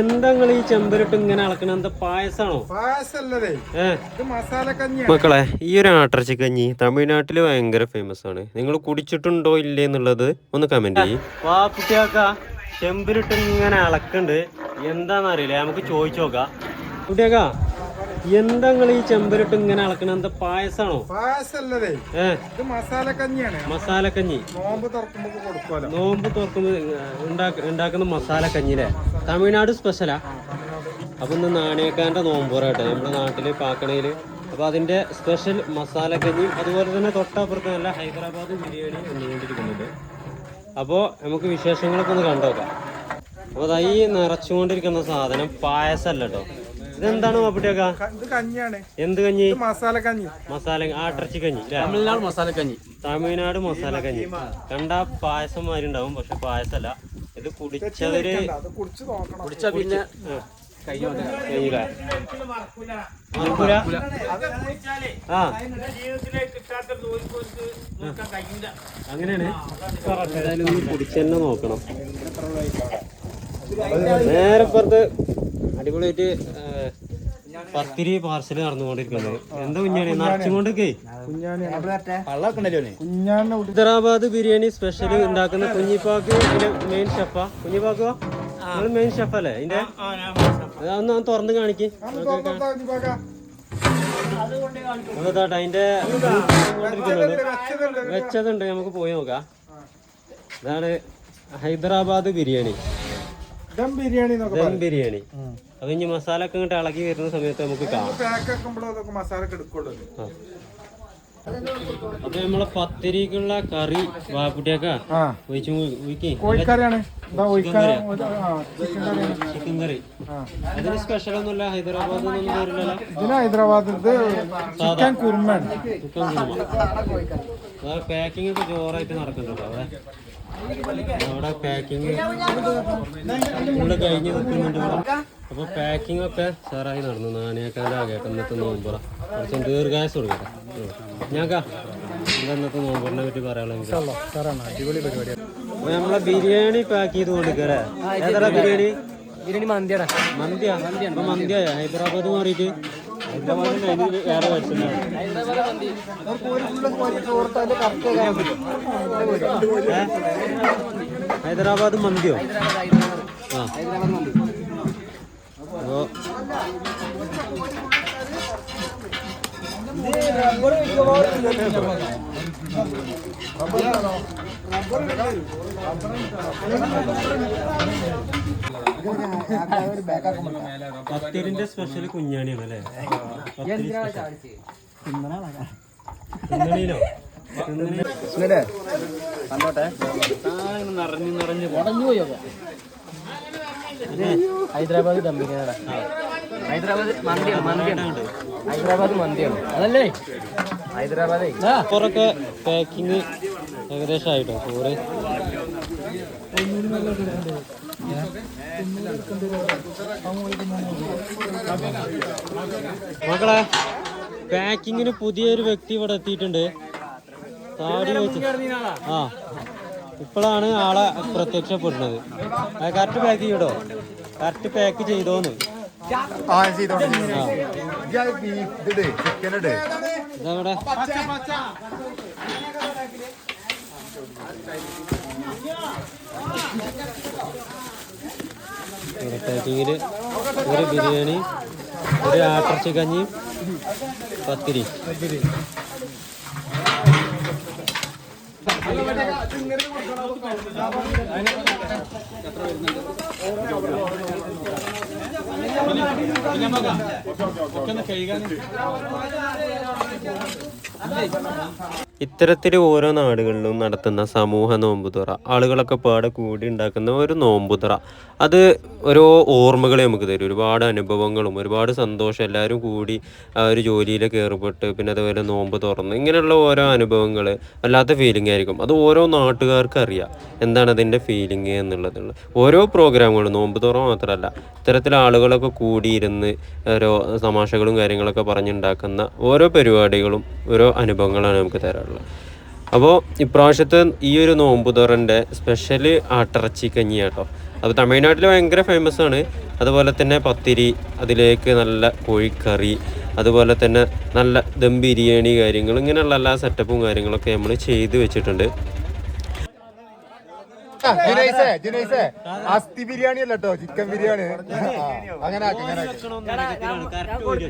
എന്താ നിങ്ങൾ ഈ ചെമ്പരട്ട് ഇങ്ങനെ അളക്കണ? എന്താ പായസാണോ? മക്കളെ ഈ ഒരു ആട്ടർച്ചി കഞ്ഞി തമിഴ്നാട്ടിൽ ഭയങ്കര ഫേമസ് ആണ്. നിങ്ങൾ കുടിച്ചിട്ടുണ്ടോ ഇല്ലേ എന്നുള്ളത് ഒന്ന് കമന്റ് ചെയ്യും. വാ കുട്ടിയാക്ക ചെമ്പിലിട്ട് ഇങ്ങനെ അളക്കണ്ട്. എന്താന്നറിയില്ല നമുക്ക് ചോദിച്ചു നോക്കാം. കുട്ടിയാക്ക എന്താ ഈ ചെമ്പരിട്ട് ഇങ്ങനെ അളക്കണ? എന്താ പായസാണോ? പായസല്ലേ ഇത് മസാല കഞ്ഞിയാണ്. മസാലക്കഞ്ഞി നോമ്പ് തുറക്കുമ്പോ കൊടുക്കുമല്ലോ നോമ്പ് തുറക്കുമ്പോൾ ഉണ്ടാക്കുന്ന മസാല കഞ്ഞില്ലേ തമിഴ്നാട് സ്പെഷ്യലാ അപ്പൊ ഇന്ന് നോമ്പ് നോമ്പോറാട്ടെ നമ്മുടെ നാട്ടിൽ പാക്കണയിൽ അപ്പൊ അതിന്റെ സ്പെഷ്യൽ മസാല കഞ്ഞിയും അതുപോലെ തന്നെ തൊട്ടപ്പുറത്ത് നല്ല ഹൈദരാബാദ് ബിരിയാണി വന്നുകൊണ്ടിരിക്കുന്നുണ്ട്. അപ്പോൾ നമുക്ക് വിശേഷങ്ങളൊക്കെ ഒന്ന് കണ്ടോക്കാം. അപ്പോൾ അതായി ഈ നിറച്ചുകൊണ്ടിരിക്കുന്ന സാധനം പായസമല്ല കേട്ടോ ഇതെന്താണ് മാപ്പിട്ടിയൊക്കെ? ഇത് കഞ്ഞിയാണ്. എന്ത് കഞ്ഞി? ഇത് മസാല കഞ്ഞി. മസാല ആട്ടർച്ചി കഞ്ഞി തമിഴ്നാട് മസാല കഞ്ഞി. തമിഴ്നാട് മസാല കഞ്ഞി. കണ്ട പായസം മാതിരി ഉണ്ടാവും പക്ഷെ പായസല്ല. ഇത് കുടിച്ചവര് കുടിച്ച കുടിച്ച് നോക്കണം. കുടിച്ചാ പിന്നെ അങ്ങനെയാണ്. കുടിച്ചെന്നെ നോക്കണം. നേരെ പുറത്ത് അടിപൊളിയായിട്ട് പത്തിരി പാർസൽ നടന്നുകൊണ്ടിരിക്കുന്നത്. എന്താ കുഞ്ഞാണി? നിറച്ചുകൊണ്ടൊക്കെ ഹൈദരാബാദ് ബിരിയാണി സ്പെഷ്യൽ ഉണ്ടാക്കുന്ന കുഞ്ഞിപ്പാക്ക് മെയിൻ ഷെഫാ കുഞ്ഞിപ്പാക്കോ? നിങ്ങൾ മെയിൻ ഷെഫ് അല്ലേ? ഇതിന്റെ? അതൊന്ന് തുറന്ന് കാണിക്ക്. അതാട്ടെ അതിന്റെ വെച്ചതുണ്ട് നമുക്ക് പോയി നോക്കാം. ഇതാണ് ഹൈദരാബാദ് ബിരിയാണി. ദം ബിരിയാണി ദം ബിരിയാണി. അപ്പൊ ഇനി മസാല ഒക്കെ ഇങ്ങോട്ട് ഇളകി വരുന്ന സമയത്ത് നമുക്ക് കാണാം. അപ്പൊ നമ്മളെ പത്തിരിക്കുള്ള കറി വാക്കുട്ടിയൊക്കെ ആ. ഒഴിച്ചു കോഴിക്കറിയാണ്? ചിക്കൻ കറി. അതിന് സ്പെഷ്യൽ ഒന്നുമില്ല. ഹൈദരാബാദ് ഇതിന് ചിക്കൻ പാക്കിംഗ് ഒക്കെ ജോറായിട്ട് നടക്കുന്നുണ്ടോ അവിടെ. അവിടെ പാക്കിംഗ് കഴിഞ്ഞ് നിൽക്കുന്നുണ്ട് ഇവിടെ. അപ്പൊ പാക്കിംഗ് ഒക്കെ സാറായി നടന്നു. നാനേക്കാന്റെ ആകെയൊക്കെ ഇന്നത്തെ നോമ്പറ. കുറച്ച് ദീർഘായുസ് കൊടുക്കട്ടെ. ഞാക്കാ എന്താ ഇന്നത്തെ നോമ്പറിനെ പറ്റി പറയാനുള്ള അടിപൊളി പരിപാടിയാണ് നമ്മളെ ബിരിയാണി പാക്ക് ചെയ്ത് കൊടുക്കല്ലേ ഏതാ ബിരിയാണി. ബിരിയാണി? മന്തിയാണ് മന്തിയാ? മന്തിയായ ഹൈദരാബാദ് മാറിയിട്ട്? ഹൈദരാബാദ് മന്തിയോ? ആ. പത്തിരിന്റെ സ്പെഷ്യൽ കുഞ്ഞാണിയാണ് അല്ലേ. കുഞ്ഞാണിയിലോ? കണ്ടോട്ടെ? നിറഞ്ഞു നിറഞ്ഞു ഉടഞ്ഞു പോയോ ഹൈദരാബാദ് ബിരിയാണിയുടെ ഹൈദരാബാദ് മന്തിയാണ് മന്തിയാണ്. ഹൈദരാബാദ് മന്തിയാണ്. അതല്ലേ? ഹൈദരാബാദേ. അപ്പുറമൊക്കെ പാക്കിങ് ഏകദേശം ആയിട്ടോ ചോറ് മക്കളെ പാക്കിങ്ങിന് പുതിയൊരു വ്യക്തി ഇവിടെ എത്തിയിട്ടുണ്ട്. താടി വെച്ച്. ആ ഇപ്പോഴാണ് ആളെ പ്രത്യക്ഷപ്പെടുന്നത്. കറക്റ്റ് പാക്ക് ചെയ്തോ? കറക്റ്റ് പാക്ക് ചെയ്തോന്ന്. ആ ചെയ്തോണ്ട് ഇതിട് ചിക്കനിട് ഇതവിടെ പാക്കിങ്ങിൽ ഒരു ബിരിയാണി ഒരു ആട്ടിറച്ചി കഞ്ഞി പത്തിരി കഴുകാൻ ഇത്തരത്തിൽ ഓരോ നാടുകളിലും നടത്തുന്ന സമൂഹ നോമ്പുതുറ ആളുകളൊക്കെ പാടെ കൂടി ഉണ്ടാക്കുന്ന ഒരു നോമ്പുതുറ അത് ഓരോ ഓർമ്മകളെ നമുക്ക് തരും. ഒരുപാട് അനുഭവങ്ങളും ഒരുപാട് സന്തോഷം. എല്ലാവരും കൂടി ആ ഒരു ജോലിയിലൊക്കെ ഏർപ്പെട്ട് പിന്നെ അതുപോലെ നോമ്പ് തുറന്ന് ഇങ്ങനെയുള്ള ഓരോ അനുഭവങ്ങൾ വല്ലാത്ത ഫീലിംഗ് ആയിരിക്കും. അത് ഓരോ നാട്ടുകാർക്ക് അറിയാം. എന്താണ് അതിന്റെ ഫീലിംഗ് എന്നുള്ളത്. ഓരോ പ്രോഗ്രാമുകളും നോമ്പ് തുറ മാത്രമല്ല ഇത്തരത്തിൽ ആളുകളൊക്കെ കൂടിയിരുന്ന് ഓരോ തമാശകളും കാര്യങ്ങളൊക്കെ പറഞ്ഞുണ്ടാക്കുന്ന ഓരോ പരിപാടികളും ഓരോ അനുഭവങ്ങളാണ് നമുക്ക് തരാറുള്ളത് അപ്പോൾ ഇപ്രാവശ്യത്തെ ഈ ഒരു നോമ്പ് സ്പെഷ്യൽ ആട്ടിറച്ചി കഞ്ഞി കേട്ടോ. അത് തമിഴ്നാട്ടിൽ ഭയങ്കര ഫേമസ് ആണ്. അതുപോലെ തന്നെ പത്തിരി അതിലേക്ക് നല്ല കോഴിക്കറി അതുപോലെ തന്നെ നല്ല ദം ബിരിയാണി കാര്യങ്ങൾ ഇങ്ങനെയുള്ള എല്ലാ സെറ്റപ്പും കാര്യങ്ങളൊക്കെ നമ്മൾ ചെയ്ത് വെച്ചിട്ടുണ്ട്. ജിനൈസേ ജിനൈസേ. അസ്ഥി ബിരിയാണി അല്ല കേട്ടോ ചിക്കൻ ബിരിയാണി. അങ്ങനെ ആക്ക്, അങ്ങനെ ആക്ക്. ഒരു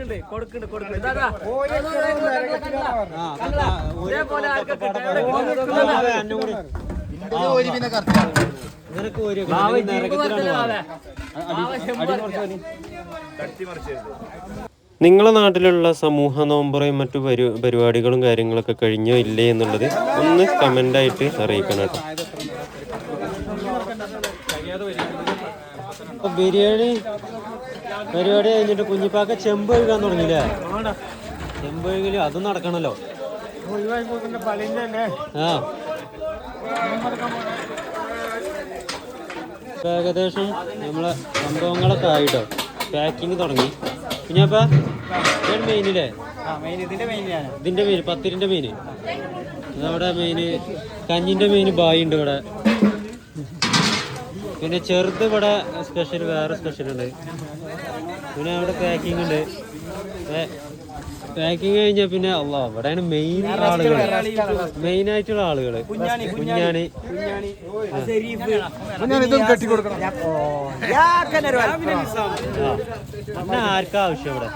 നിങ്ങളെ നാട്ടിലുള്ള സമൂഹ നോമ്പറയും മറ്റു പരി പരിപാടികളും കാര്യങ്ങളൊക്കെ കഴിഞ്ഞോ ഇല്ലേ എന്നുള്ളത് ഒന്ന് കമന്റായിട്ട് അറിയിക്കണം കേട്ടോ. ബിരിയാണി പരിപാടി കഴിഞ്ഞിട്ട് കുഞ്ഞിപ്പാക്ക ചെമ്പ് ഒഴുകാൻ തുടങ്ങിയില്ലേ? ചെമ്പ് ഒഴുകിൽ അതും നടക്കണല്ലോ. ആ. ഏകദേശം നമ്മളെ സംഭവങ്ങളൊക്കെ ആയിട്ടോ. പാക്കിങ് തുടങ്ങി. കുഞ്ഞാപ്പാ ഇതാണ് മെയിനില്ലേ ഇതിന്റെ മെയിൻ പത്തിരിന്റെ മെയിന് അതവിടെ മെയിന് കഞ്ഞിന്റെ മെയിന് ബായി ഉണ്ട് ഇവിടെ. പിന്നെ ചെറുത് ഇവിടെ സ്പെഷ്യൽ വേറെ സ്പെഷ്യൽ ഉണ്ട്. പിന്നെ അവിടെ പാക്കിംഗ് ഉണ്ട്. പാക്കിംഗ് കഴിഞ്ഞാൽ പിന്നെ അല്ല ഇവിടെയാണ് മെയിൻ ആളുകൾ മെയിൻ ആയിട്ടുള്ള ആളുകൾ കുഞ്ഞാണി പിന്നെ ആർക്കാ ആവശ്യം ഇവിടെ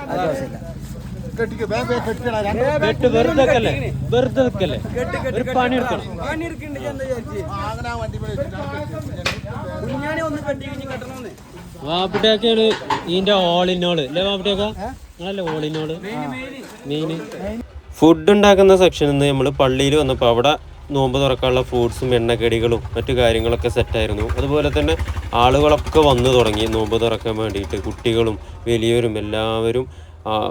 വെട്ട് വെറുതെ വെറുതെ ഒരു പണി എടുക്കണം. വാപ്പിട്ടേക്കാണ് ഇതിന്റെ ഓളിനോൾ അല്ലേ വാപ്പിട്ടേക്ക നിങ്ങളല്ലേ ഓളിനോൾ മെയിന് ഫുഡ് ഉണ്ടാക്കുന്ന സെക്ഷനിൽ നിന്ന് നമ്മൾ പള്ളിയിൽ വന്നപ്പോൾ അവിടെ നോമ്പ് തുറക്കാനുള്ള ഫ്രൂട്ട്സും എണ്ണക്കടികളും മറ്റു കാര്യങ്ങളൊക്കെ സെറ്റായിരുന്നു അതുപോലെ തന്നെ ആളുകളൊക്കെ വന്നു തുടങ്ങി നോമ്പ് തുറക്കാൻ വേണ്ടിയിട്ട് കുട്ടികളും വലിയവരും എല്ലാവരും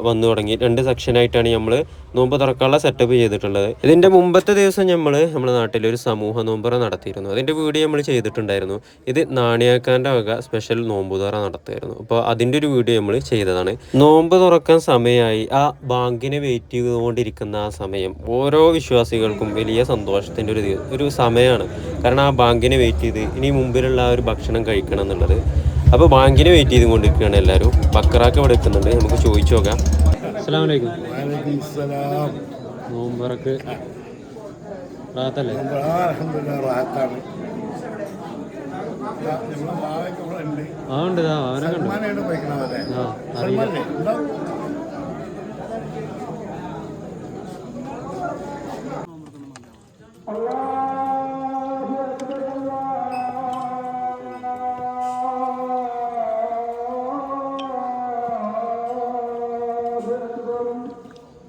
വന്നു തുടങ്ങി. രണ്ട് സെക്ഷനായിട്ടാണ് നമ്മൾ നോമ്പ് തുറക്കാനുള്ള സെറ്റപ്പ് ചെയ്തിട്ടുള്ളത്. ഇതിന്റെ മുമ്പത്തെ ദിവസം നമ്മൾ നമ്മുടെ നാട്ടിൽ ഒരു സമൂഹ നോമ്പുറ നടത്തിയിരുന്നു. അതിന്റെ വീഡിയോ നമ്മൾ ചെയ്തിട്ടുണ്ടായിരുന്നു. ഇത് നാണിയാക്കാന്റെ വക സ്പെഷ്യൽ നോമ്പ് തുറ നടത്തുമായിരുന്നു അപ്പോൾ അതിന്റെ ഒരു വീഡിയോ നമ്മൾ ചെയ്തതാണ്. നോമ്പ് തുറക്കാൻ സമയമായി ആ ബാങ്കിനെ വെയിറ്റ് ചെയ്തുകൊണ്ടിരിക്കുന്ന ആ സമയം ഓരോ വിശ്വാസികൾക്കും വലിയ സന്തോഷത്തിന്റെ ഒരു ഒരു സമയമാണ്. കാരണം ആ ബാങ്കിനെ വെയിറ്റ് ചെയ്ത് ഇനി മുമ്പിലുള്ള ആ ഒരു ഭക്ഷണം കഴിക്കണം എന്നുള്ളത്. അപ്പോൾ ബാങ്കിനെ വെയിറ്റ് ചെയ്തുകൊണ്ടിരിക്കുകയാണ് എല്ലാവരും. ബക്കറാക്ക് ഇവിടെ എത്തുന്നുണ്ട്. നമുക്ക് ചോദിച്ചു നോക്കാം. അസ്സാം വലൈക്കും നോമ്പറക്ക് റാത്തല്ലേ? ആ ഉണ്ട്. ആ അറിയില്ല.